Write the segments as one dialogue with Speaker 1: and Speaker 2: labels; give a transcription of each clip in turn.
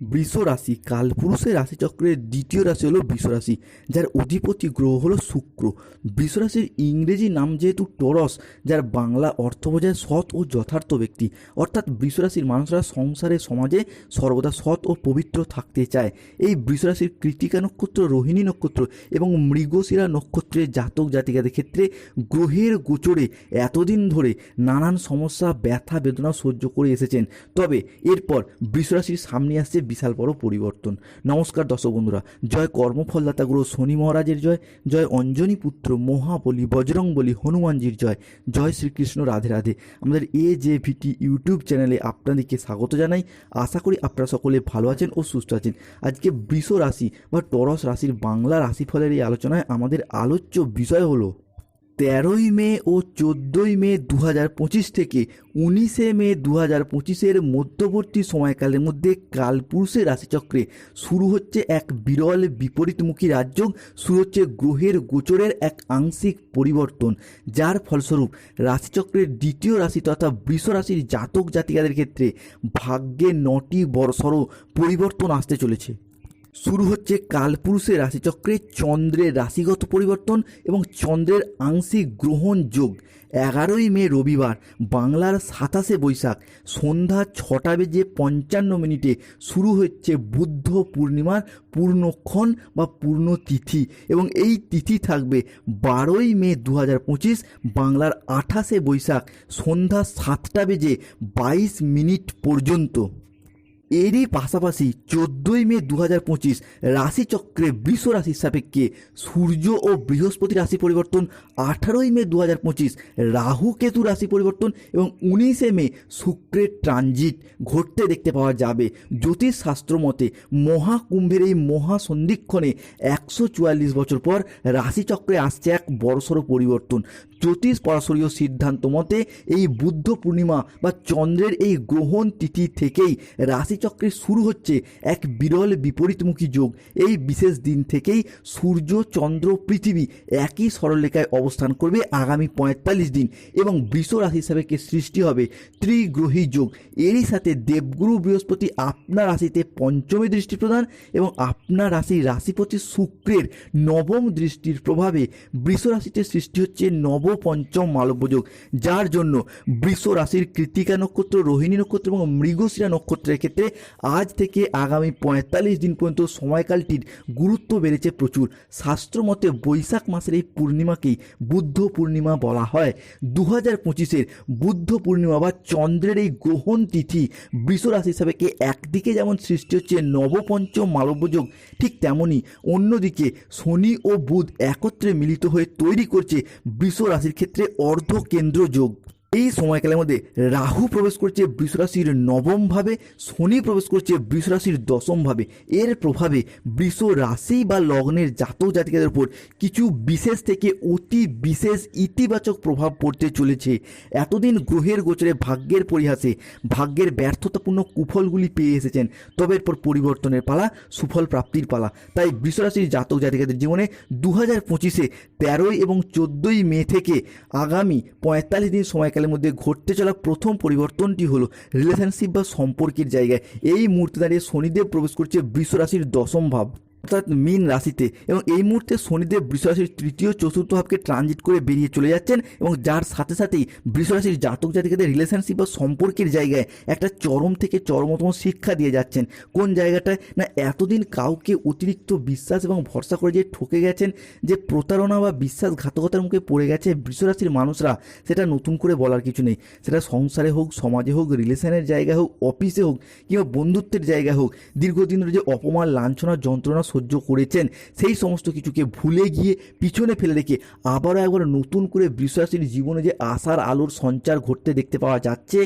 Speaker 1: বৃষ রাশি কালপুরুষের রাশিচক্রের দ্বিতীয় রাশি হলো বৃষ রাশি, যার অধিপতি গ্রহ হলো শুক্র। বৃষ রাশির ইংরেজি নাম যেহেতু টরস, যার বাংলা অর্থ বোঝায় সৎ ও যথার্থ ব্যক্তি। অর্থাৎ বৃষ রাশির মানুষরা সংসারে, সমাজে সর্বদা সৎ ও পবিত্র থাকতে চায়। এই বৃষ রাশির কৃতিকা নক্ষত্র, রোহিণী নক্ষত্র এবং মৃগশিরা নক্ষত্রের জাতক জাতিকাদের ক্ষেত্রে গ্রহের গোচরে এতদিন ধরে নানান সমস্যা, ব্যথা, বেদনা সহ্য করে এসেছেন। তবে এরপর বৃষরাশির সামনে আসছে বিশাল বড় পরিবর্তন। নমস্কার দর্শক বন্ধুরা, জয় কর্মফলদাতা গ্রহ শনি মহারাজের জয় জয় অঞ্জনী পুত্র মহাবলী বজরং বলি হনুমানজির জয় জয় শ্রীকৃষ্ণ রাধে রাধে। আমাদের এ জে ভিটি ইউটিউব চ্যানেলে আপনাদেরকে স্বাগত জানাই। আশা করি আপনারা সকলে ভালো আছেন ও সুস্থ আছেন। আজকে বৃষ রাশি বা টরস রাশির বাংলা রাশিফলের এই আলোচনায় আমাদের আলোচ্য বিষয় হলো তেরোই মে ও চোদ্দোই মে দু পঁচিশ থেকে উনিশে মে দু হাজার পঁচিশের মধ্যবর্তী সময়কালের মধ্যে কালপুরুষের রাশিচক্রে শুরু হচ্ছে এক বিরল বিপরীতমুখী রাজযোগ শুরু হচ্ছে গ্রহের গোচরের এক আংশিক পরিবর্তন। যার ফলস্বরূপ রাশিচক্রের দ্বিতীয় রাশি তথা বৃষ রাশির জাতক জাতিকাদের ক্ষেত্রে ভাগ্যে নটি বড়সড় পরিবর্তন আসতে চলেছে। শুরু হচ্ছে কালপুরুষের রাশিচক্রে চন্দ্রের রাশিগত পরিবর্তন এবং চন্দ্রের আংশিক গ্রহণ যোগ। এগারোই মে রবিবার, বাংলার সাতাশে বৈশাখ, সন্ধ্যা ছটা বেজে পঞ্চান্ন মিনিটে শুরু হচ্ছে বুদ্ধ পূর্ণিমার পূর্ণক্ষণ বা পূর্ণ তিথি এবং এই তিথি থাকবে বারোই মে দু পঁচিশ, বাংলার আঠাশে বৈশাখ, সন্ধ্যা সাতটা বেজে বাইশ মিনিট পর্যন্ত। এরই পাশাপাশি চোদ্দোই মে দু হাজার পঁচিশ রাশিচক্রে বৃষ রাশির সাপেক্ষে সূর্য ও বৃহস্পতি রাশি পরিবর্তন আঠারোই মে দু হাজার পঁচিশ রাহু কেতু রাশি পরিবর্তন এবং উনিশে মে শুক্রের ট্রানজিট ঘটতে দেখতে পাওয়া যাবে। জ্যোতিষ শাস্ত্র মতে মহাকুম্ভের এই মহাসন্ধিক্ষণে একশো চুয়াল্লিশ বছর পর রাশিচক্রে আসছে এক বড়সড় পরিবর্তন। জ্যোতিষ পরাশরীয় সিদ্ধান্ত মতে এই বুদ্ধ পূর্ণিমা বা চন্দ্রের এই গ্রহণ তিথি থেকেই রাশিচক্রে শুরু হচ্ছে এক বিরল বিপরীতমুখী যোগ। এই বিশেষ দিন থেকেই সূর্য, চন্দ্র, পৃথিবী একই সরলরেখায় অবস্থান করবে আগামী পঁয়তাল্লিশ দিন এবং বৃষ রাশি হিসাবে সৃষ্টি হবে ত্রিগ্রহী যোগ। এরই সাথে দেবগুরু বৃহস্পতি আপনার রাশিতে পঞ্চমী দৃষ্টি প্রদান এবং আপনার রাশি রাশিপতি শুক্রের নবম দৃষ্টির প্রভাবে বৃষ রাশিতে সৃষ্টি হচ্ছে নব পঞ্চম মালব্যযোগ, যার জন্য বৃষ রাশির কৃতিকা নক্ষত্র, রোহিণী নক্ষত্র এবং মৃগশিরা নক্ষত্রের ক্ষেত্রে আজ থেকে আগামী পঁয়তাল্লিশ দিন পর্যন্ত সময়কালটির গুরুত্ব বেড়েছে প্রচুর। শাস্ত্র মতে বৈশাখ মাসের এই পূর্ণিমাকেই বুদ্ধ পূর্ণিমা বলা হয়। দু হাজার পঁচিশের বুদ্ধ পূর্ণিমা বা চন্দ্রের এই গ্রহণ তিথি বৃষ রাশি হিসাবে একদিকে যেমন সৃষ্টি হচ্ছে নবপঞ্চম মালব্যযোগ, ঠিক তেমনই অন্যদিকে শনি ও বুধ একত্রে মিলিত হয়ে তৈরি করছে বৃষ রাশির ক্ষেত্রে অর্ধ কেন্দ্র যোগ এই সময়কালের মধ্যে রাহু প্রবেশ করছে বৃষরাশির নবম ভাবে, শনি প্রবেশ করছে বৃষরাশির দশম ভাবে। এর প্রভাবে বৃষ রাশি বা লগ্নের জাতক জাতিকাদের উপর কিছু বিশেষ থেকে অতি বিশেষ ইতিবাচক প্রভাব পড়তে চলেছে। এতদিন গ্রহের গোচরে ভাগ্যের পরিহাসে, ভাগ্যের ব্যর্থতাপূর্ণ কুফলগুলি পেয়ে এসেছেন। তবে এরপর পরিবর্তনের পালা, সুফল প্রাপ্তির পালা। তাই বৃষরাশির জাতক জাতিকাদের জীবনে দু হাজার পঁচিশে তেরোই এবং চোদ্দোই মে থেকে আগামী পঁয়তাল্লিশ দিন সময়কালের মধ্যে ঘটতে চলা প্রথম পরিবর্তনটি হলো রিলেশনশিপ বা সম্পর্কের জায়গায়। এই মুহূর্তে দাঁড়িয়ে শনিদেব প্রবেশ করছে বৃষ রাশির দশম ভাব। অর্থাৎ মীন রাশিতে এবং এই মুহূর্তে শনিদেব বৃষরাশির তৃতীয় চতুর্থ ভাবকে ট্রানজিট করে বেরিয়ে চলে যাচ্ছেন এবং যার সাথে সাথেই বৃষরাশির জাতক জাতিকাদের রিলেশনশিপ বা সম্পর্কের জায়গায় একটা চরম থেকে চরমতম শিক্ষা দিয়ে যাচ্ছেন। কোন জায়গাটায়? না, এতদিন কাউকে অতিরিক্ত বিশ্বাস এবং ভরসা করে যে ঠকে গেছেন, যে প্রতারণা বা বিশ্বাসঘাতকতার মুখে পড়ে গেছে বৃষরাশির মানুষরা, সেটা নতুন করে বলার কিছু নেই। সেটা সংসারে হোক, সমাজে হোক, রিলেশনের জায়গায় হোক, অফিসে হোক কিংবা বন্ধুত্বের জায়গায় হোক দীর্ঘদিন ধরে যে অপমান, লাঞ্ছনা, যন্ত্রণা সহ্য করেছেন। সেই সমস্ত কিছুকে ভুলে গিয়ে পিছনে ফেলে রেখে আবারও একবার নতুন করে বৃষরাশির জীবনে যে আশার আলোর সঞ্চার ঘটতে দেখতে পাওয়া যাচ্ছে,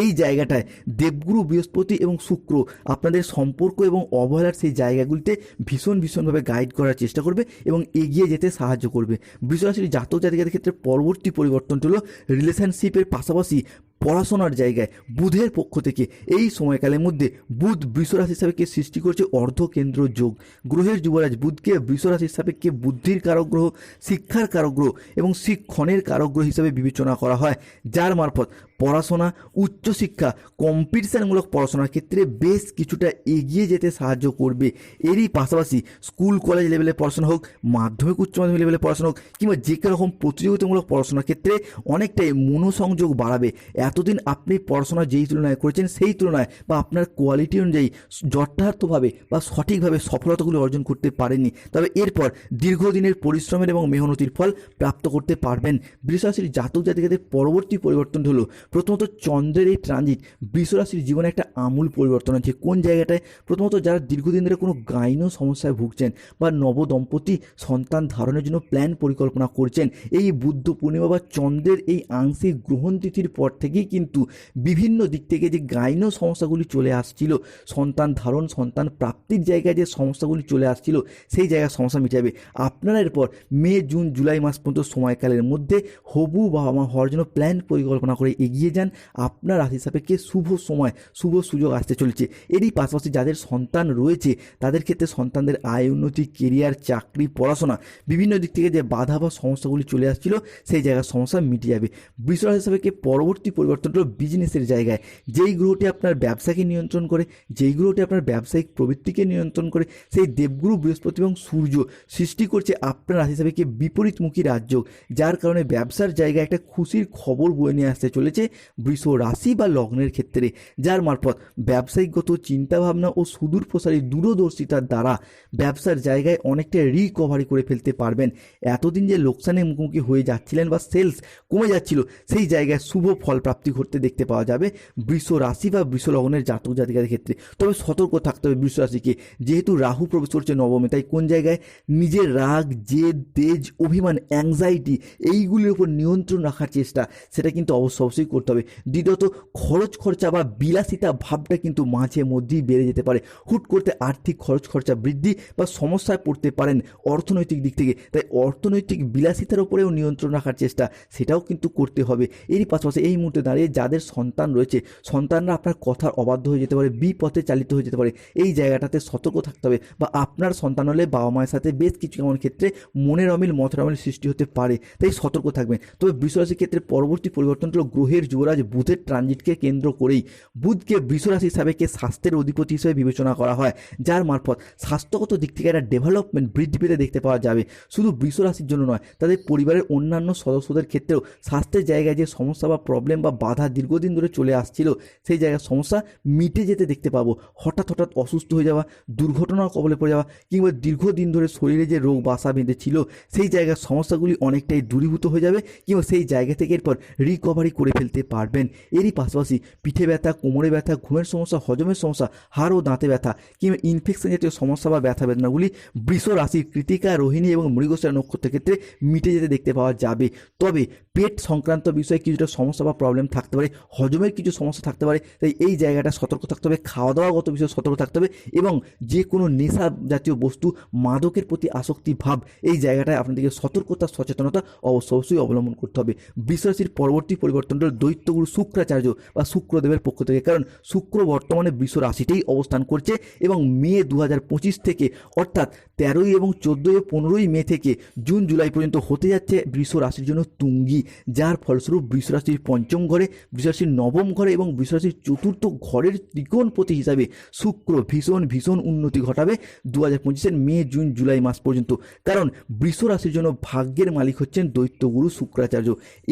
Speaker 1: এই জায়গাটায় দেবগুরু বৃহস্পতি এবং শুক্র আপনাদের সম্পর্ক এবং অবহেলার সেই জায়গাগুলিতে ভীষণ, ভীষণভাবে গাইড করার চেষ্টা করবে এবং এগিয়ে যেতে সাহায্য করবে। বৃষরাশির জাতক জাতিকাদের ক্ষেত্রে পরবর্তী পরিবর্তনটি হলো রিলেশনশিপের পাশাপাশি পড়াশোনার জায়গায় বুধের পক্ষ থেকে এই সময়কালের মধ্যে বুধ বৃষরাশি সাপেক্ষে সৃষ্টি করছে অর্ধকেন্দ্র যোগ। গ্রহের যুবরাজ বুধকে বৃষরাশির সাপেক্ষে বুদ্ধির কারগ্রহ শিক্ষার কারগ্রহ এবং শিক্ষণের কারগ্রহ হিসাবে বিবেচনা করা হয়, যার মারফত পড়াশোনা, উচ্চশিক্ষা, কম্পিটিশানমূলক পড়াশোনার ক্ষেত্রে বেশ কিছুটা এগিয়ে যেতে সাহায্য করবে। এরই পাশাপাশি স্কুল, কলেজ লেভেলে পড়াশোনা হোক, মাধ্যমিক, উচ্চ মাধ্যমিক লেভেলে পড়াশোনা হোক, কিংবা যে রকম প্রতিযোগিতামূলক পড়াশোনার ক্ষেত্রে অনেকটাই মনোসংযোগ বাড়াবে। এতদিন আপনি পড়াশোনা যেই তুলনায় করেছেন, সেই তুলনায় বা আপনার কোয়ালিটি অনুযায়ী যথার্থভাবে বা সঠিকভাবে সফলতাগুলো অর্জন করতে পারেননি। তবে এরপর দীর্ঘদিনের পরিশ্রমের এবং মেহনতির ফল প্রাপ্ত করতে পারবেন। বৃষরাশির জাতক জাতিকাদের পরবর্তী পরিবর্তন হলো প্রথমত চন্দ্রের এই ট্রানজিট বৃষরাশির জীবনে একটা আমূল পরিবর্তন আছে কোন জায়গাটায়? প্রথমত যারা দীর্ঘদিন ধরে কোনো গাইনো সমস্যায় ভুগছেন বা নবদম্পতি সন্তান ধারণের জন্য প্ল্যান পরিকল্পনা করছেন, এই বুদ্ধ পূর্ণিমা বা চন্দ্রের এই আংশিক গ্রহণ তিথির পর থেকেই কিন্তু বিভিন্ন দিক থেকে যে গাইনো সমস্যাগুলি চলে আসছিল, সন্তান ধারণ, সন্তান প্রাপ্তির জায়গায় যে সমস্যাগুলি চলে আসছিল, সেই জায়গায় সমস্যা মিটাবে। আপনারা এরপর মে, জুন, জুলাই মাস পর্যন্ত সময়কালের মধ্যে হবু বাবা মা হওয়ার জন্য প্ল্যান পরিকল্পনা করে এগিয়ে যান। আপনার রাশি সাপেক্ষে শুভ সময়, শুভ সুযোগ আসতে চলেছে। এরই পাশাপাশি যাদের সন্তান রয়েছে, তাদের ক্ষেত্রে সন্তানদের আয় উন্নতি কেরিয়ার চাকরি, পড়াশোনা, বিভিন্ন দিক থেকে যে বাধা বা সমস্যাগুলি চলে আসছিল, সেই জায়গার সমস্যা মিটে যাবে। বৃষরাশি সাপেক্ষে পরবর্তী পরিবর্তন হলো বিজনেসের জায়গায়। যেই গ্রহটি আপনার ব্যবসাকে নিয়ন্ত্রণ করে, যেই গ্রহটি আপনার ব্যবসায়িক প্রবৃত্তিকে নিয়ন্ত্রণ করে, সেই দেবগুরু, বৃহস্পতি এবং সূর্য সৃষ্টি করছে আপনার রাশি সাপেক্ষে বিপরীতমুখী রাজ্য যার কারণে ব্যবসার জায়গায় একটা খুশির খবর বয়ে নিয়ে আসতে চলেছে। বৃষ রাশি বা লগ্নের ক্ষেত্রে, যার মারফত ব্যবসায়িকগত চিন্তাভাবনা ও সুদূর প্রসারী দূরদর্শিতার দ্বারা ব্যবসার জায়গায় অনেকটা রিকভারি করে ফেলতে পারবেন। এতদিন যে লোকসানের মুখোমুখি হয়ে যাচ্ছিলেন বা সেলস কমে যাচ্ছিল, সেই জায়গায় শুভ ফল প্রাপ্তি ঘটতে দেখতে পাওয়া যাবে বৃষ রাশি বা বৃষ লগ্নের জাতক জাতিকাদের ক্ষেত্রে। তবে সতর্ক থাকতে হবে বৃষ রাশিকে যেহেতু রাহু প্রবেশ করছে নবমে, তাই কোন জায়গায় নিজের রাগ, জেদ, তেজ, অভিমান অ্যাংজাইটি এইগুলির উপর নিয়ন্ত্রণ রাখার চেষ্টা, সেটা কিন্তু অবশ্য অবশ্যই করতে হবে। দ্বিতীয়ত, খরচ খরচা বা বিলাসিতা ভাবটা কিন্তু মাঝে মধ্যেই বেড়ে যেতে পারে। হুট করতে আর্থিক খরচ খরচা বৃদ্ধি বা সমস্যায় পড়তে পারেন অর্থনৈতিক দিক থেকে। তাই অর্থনৈতিক বিলাসিতার উপরেও নিয়ন্ত্রণ রাখার চেষ্টা, সেটাও কিন্তু করতে হবে। এরই পাশাপাশি এই মুহূর্তে দাঁড়িয়ে যাদের সন্তান রয়েছে, সন্তানরা আপনার কথার অবাধ্য হয়ে যেতে পারে, বিপথে চালিত হয়ে যেতে পারে। এই জায়গাটাতে সতর্ক থাকতে হবে বা আপনার সন্তান হলে বাবা মায়ের সাথে বেশ কিছু এমন ক্ষেত্রে মনের অমিল মতের অমিল সৃষ্টি হতে পারে। তাই সতর্ক থাকবেন। তবে বৃষরাশির ক্ষেত্রে পরবর্তী পরিবর্তন গ্রহের যুবরাজ বুধের ট্রানজিটকে কেন্দ্র করেই বুধকে বৃষরাশি হিসাবে কে স্বাস্থ্যের অধিপতি হিসেবে বিবেচনা করা হয়, যার মারফত স্বাস্থ্যগত দিক থেকে একটা ডেভেলপমেন্ট বৃদ্ধি পেতে দেখতে পাওয়া যাবে। শুধু বৃষরাশির জন্য নয়, তাদের পরিবারের অন্যান্য সদস্যদের ক্ষেত্রেও স্বাস্থ্যের জায়গায় যে সমস্যা বা প্রবলেম বা বাধা দীর্ঘদিন ধরে চলে আসছিল, সেই জায়গার সমস্যা মিটে যেতে দেখতে পাবো। হঠাৎ হঠাৎ অসুস্থ হয়ে যাওয়া, দুর্ঘটনার কবলে পড়ে যাওয়া, কিংবা দীর্ঘদিন ধরে শরীরে যে রোগ বাসা বেঁধেছিল, সেই জায়গার সমস্যাগুলি অনেকটাই দূরীভূত হয়ে যাবে, কিংবা সেই জায়গা থেকে এরপর রিকভারি করে ফেলতে পারবেন। এরই পাশাপাশি পিঠে ব্যথা, কোমরে ব্যথা, ঘুমের সমস্যা, হজমের সমস্যা, হাড় ও দাঁতে ব্যথা কিংবা ইনফেকশন জাতীয় সমস্যা বা ব্যথা বেদনাগুলি বৃষ রাশির কৃতিকা, রোহিণী এবং মৃগশিরা নক্ষত্রের ক্ষেত্রে মিটে যেতে দেখতে পাওয়া যাবে। তবে পেট সংক্রান্ত বিষয়ে কিছুটা সমস্যা বা প্রবলেম থাকতে পারে, হজমের কিছু সমস্যা থাকতে পারে, তাই এই জায়গাটা সতর্ক থাকতে হবে খাওয়া দাওয়াগত বিষয়ে সতর্ক থাকতে হবে এবং যে কোনো নেশা জাতীয় বস্তু, মাদকের প্রতি আসক্তি ভাব, এই জায়গাটায় আপনাদেরকে সতর্কতা, সচেতনতা অবশ্য অবশ্যই অবলম্বন করতে হবে। বৃষরাশির পরবর্তী পরিবর্তনটা দৈত্যগুরু শুক্রাচার্য বা শুক্রদেবের পক্ষ থেকে। কারণ শুক্র বর্তমানে বৃষ রাশিতেই অবস্থান করছে এবং মে দু হাজার পঁচিশ থেকে, অর্থাৎ তেরোই এবং চোদ্দোই ও পনেরোই মে থেকে জুন, জুলাই পর্যন্ত হতে যাচ্ছে বৃষ রাশির জন্য তুঙ্গি, যার ফলস্বরূপ বৃষ রাশির পঞ্চম ঘরে বৃষ রাশির নবম ঘরে এবং বৃষ রাশির চতুর্থ ঘরের ত্রিকোণপতি হিসাবে শুক্র ভীষণ ভীষণ উন্নতি ঘটাবে দু হাজার পঁচিশের মে, জুন, জুলাই মাস পর্যন্ত। কারণ বৃষ রাশির জন্য ভাগ্যের মালিক হচ্ছেন দৈত্যগুরু শুক্রাচার্য।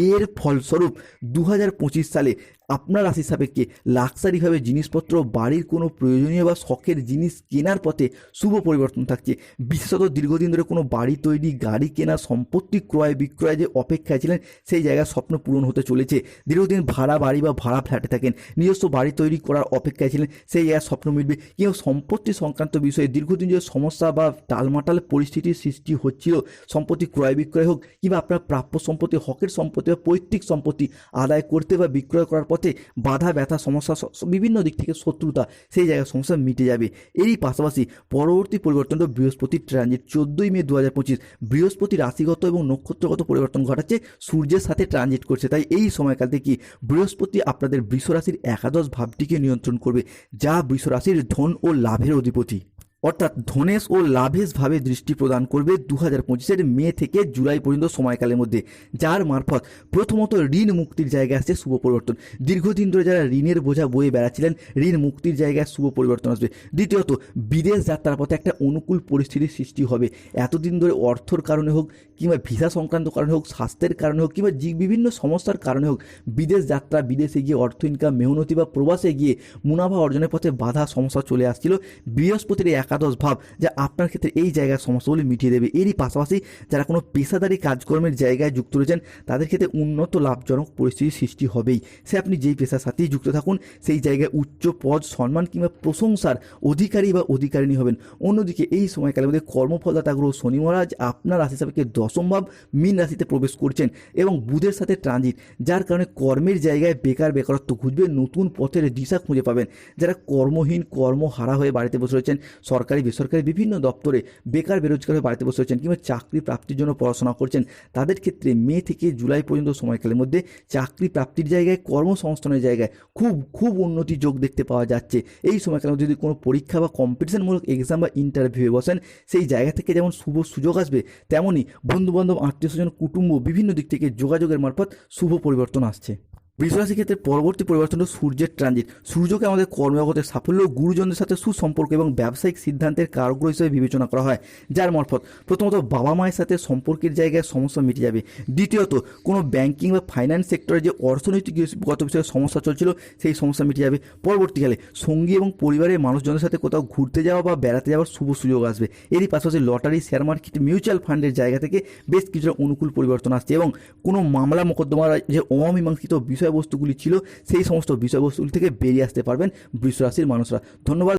Speaker 1: এর ফলস্বরূপ দু হাজার হাজার পঁচিশ সালে আপনার রাশি সাপেক্ষে লাক্সারিভাবে জিনিসপত্র, বাড়ির কোনো প্রয়োজনীয় বা শখের জিনিস কেনার পথে শুভ পরিবর্তন থাকছে। বিশেষত দীর্ঘদিন ধরে কোনো বাড়ি তৈরি, গাড়ি কেনা, সম্পত্তি ক্রয়, বিক্রয় যে অপেক্ষায় ছিলেন, সেই জায়গায় স্বপ্ন পূরণ হতে চলেছে। দীর্ঘদিন ভাড়া বাড়ি বা ভাড়া ফ্ল্যাটে থাকেন, নিজস্ব বাড়ি তৈরি করার অপেক্ষায় ছিলেন, সেই জায়গায় স্বপ্ন মিটবে। কিংবা সম্পত্তি সংক্রান্ত বিষয়ে দীর্ঘদিন যে সমস্যা বা টালমাটাল পরিস্থিতির সৃষ্টি হচ্ছিল, সম্পত্তি ক্রয় বিক্রয় হোক কিংবা আপনার প্রাপ্য সম্পত্তি, হকের সম্পত্তি বা পৈতৃক সম্পত্তি আদায় করতে বা বিক্রয় করার পথে বাধা, ব্যথা, সমস্যা বিভিন্ন দিক থেকে শত্রুতা, সেই জায়গায় সমস্যা মিটে যাবে। এরই পাশাপাশি পরবর্তী পরিবর্তনটা বৃহস্পতির ট্রানজিট চোদ্দোই মে দু হাজার পঁচিশ, বৃহস্পতি রাশিগত এবং নক্ষত্রগত পরিবর্তন ঘটাচ্ছে, সূর্যের সাথে ট্রানজিট করছে। তাই এই সময়কাল থেকে বৃহস্পতি আপনাদের বৃষ রাশির একাদশ ভাবটিকে নিয়ন্ত্রণ করবে, যা বৃষ রাশির ধন ও লাভের অধিপতি। অর্থাৎ ধনেশ ও লাভেশ ভাবে দৃষ্টি প্রদান করবে দু হাজার পঁচিশের মে থেকে জুলাই পর্যন্ত সময়কালের মধ্যে, যার মারফত প্রথমত ঋণ মুক্তির জায়গায় আসছে শুভ পরিবর্তন। দীর্ঘদিন ধরে যারা ঋণের বোঝা বয়ে বেড়াচ্ছিলেন, ঋণ মুক্তির জায়গায় শুভ পরিবর্তন আসবে। দ্বিতীয়ত, বিদেশ যাত্রার পথে একটা অনুকূল পরিস্থিতির সৃষ্টি হবে। এতদিন ধরে অর্থর কারণে হোক কিংবা ভিসা সংক্রান্ত কারণে হোক, স্বাস্থ্যের কারণে হোক কিংবা বিভিন্ন সমস্যার কারণে হোক, বিদেশ যাত্রা, বিদেশে গিয়ে অর্থ ইনকাম মেহনতি বা প্রবাসে গিয়ে মুনাফা অর্জনের পথে বাধা, সমস্যা চলে আসছিল। বৃহস্পতির এই একাদশ ভাব যা আপনার ক্ষেত্রে এই জায়গার সমস্যাগুলি মিটিয়ে দেবে। এরই পাশাপাশি যারা কোনো পেশাদারি কাজকর্মের জায়গায় যুক্ত রয়েছেন, তাদের ক্ষেত্রে উন্নত লাভজনক পরিস্থিতির সৃষ্টি হবেই। সে আপনি যেই পেশার সাথেই যুক্ত থাকুন, সেই জায়গায় উচ্চ পদ, সম্মান কিংবা প্রশংসার অধিকারী বা অধিকারিণী হবেন। অন্যদিকে এই সময়কালের মধ্যে কর্মফলদাতা গ্রহ শনি মহারাজ আপনার রাশি সাপেক্ষে দশম ভাব মীন রাশিতে প্রবেশ করছেন এবং বুধের সাথে ট্রানজিট যার কারণে কর্মের জায়গায় বেকার বেকারত্ব খুঁজবে নতুন পথের দিশা খুঁজে পাবেন। যারা কর্মহীন, কর্মহারা হয়ে বাড়িতে বসে রয়েছেন, সরকারি বেসরকারি বিভিন্ন দপ্তরে বেকার, বেরোজগার হয়ে বাড়িতে বসে রয়েছেন কিংবা চাকরি প্রাপ্তির জন্য পড়াশোনা করছেন, তাদের ক্ষেত্রে মে থেকে জুলাই পর্যন্ত সময়কালের মধ্যে চাকরি প্রাপ্তির জায়গায়, কর্মসংস্থানের জায়গায় খুব খুব উন্নতি যোগ দেখতে পাওয়া যাচ্ছে। এই সময়কালে যদি কোনো পরীক্ষা বা কম্পিটিশনমূলক এক্সাম বা ইন্টারভিউয়ে বসেন, সেই জায়গা থেকে যেমন শুভ সুযোগ আসবে তেমনই বন্ধুবান্ধব আত্মীয় স্বজন কুটুম্ব বিভিন্ন দিক থেকে যোগাযোগের মারফত শুভ পরিবর্তন আসছে। বৃষরাশি ক্ষেত্রে পরবর্তী পরিবর্তন হলো সূর্যের ট্রানজিট সূর্যকে আমাদের কর্মজগতের সাফল্য, গুরুজনদের সাথে সুসম্পর্ক এবং ব্যবসায়িক সিদ্ধান্তের কারগ্র হিসেবে বিবেচনা করা হয়। যার মারফত প্রথমত বাবা মায়ের সাথে সম্পর্কের জায়গায় সমস্যা মিটে যাবে। দ্বিতীয়ত, কোনো ব্যাংকিং বা ফাইন্যান্স সেক্টরে যে অর্থনৈতিকগত বিষয়ে সমস্যা চলছিল, সেই সমস্যা মিটে যাবে। পরবর্তীকালে সঙ্গী এবং পরিবারের মানুষজনের সাথে কোথাও ঘুরতে যাওয়া বা বেড়াতে যাওয়ার শুভ সুযোগ আসবে। এরই পাশাপাশি লটারি শেয়ার মার্কেট মিউচুয়াল ফান্ডের জায়গা থেকে বেশ কিছুটা অনুকূল পরিবর্তন আসছে এবং কোনো মামলা, মোকদ্দমার যে অমীমাংসিত বিষয়বস্তুগুলি ছিল সেই সমস্ত বিষয়বস্তুগুলি থেকে বেরিয়ে আসতে পারবেন বৃষ রাশির মানুষরা। ধন্যবাদ।